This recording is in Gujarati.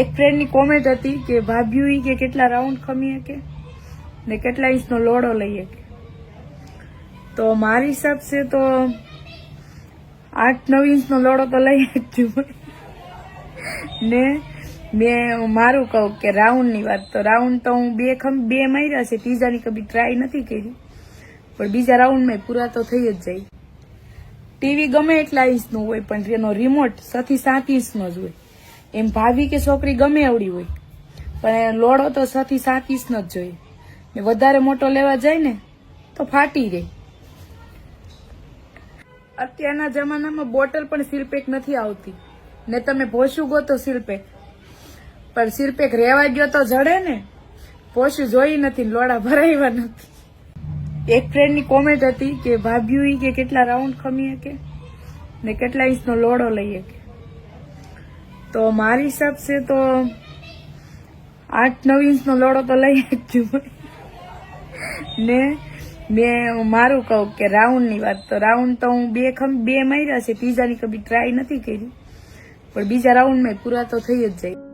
એક ફ્રેન્ડની કોમેન્ટ હતી કે ભાભ્યું ઈ કે કેટલા રાઉન્ડ ખમી શકે ને કેટલા ઇંચનો લોડો લઈ શકે તો મારી હિસાબ છે તો આઠ નવ ઇંચનો લોડો તો લઈ જ જોઈએ ને મેં મારું કહું કે રાઉન્ડની વાત. તો રાઉન્ડ તો હું બે ખમ, બે માર્યા છે. ત્રીજાની કભી ટ્રાય નથી કરી. પણ બીજા રાઉન્ડમાં પૂરા તો થઈ જ જાય. ટીવી ગમે એટલા ઇંચનું હોય, પણ એનો રિમોટ છથી સાત ઇંચનો જ હોય. એમ ભાભી કે છોકરી ગમે એવડી હોય. પણ લોડો તો સાથી સાત ન જ જોઈએ. ને વધારે મોટો લેવા જાય ને, તો ફાટી રહે અત્યારના જમાનામાં બોટલ પણ સીલપેક નથી આવતી. ને તમે ભોસું ગો તો સીલપેક. પણ સીલપેક રેવા ગયો તો જડે ને. ભોસું જોઈ નથી લોડા ભરાવ્યા નથી. એક ફ્રેન્ડની કોમેન્ટ હતી કે ભાભ્યું ઈ કે કેટલા રાઉન્ડ ખમી શકે ને કેટલા ઇંચનો લોડો લઈ શકે તો મારી હિસાબ છે તો આઠ નવ ઇંચનો લોડો તો લઈ જ ને મેં મારું કહું કે રાઉન્ડની વાત. તો રાઉન્ડ તો હું બે ખમ બે માર્યા છે. પીઝાની કભી ટ્રાય નથી કરી. પણ બીજા રાઉન્ડમાં પૂરા તો થઈ જ જાય.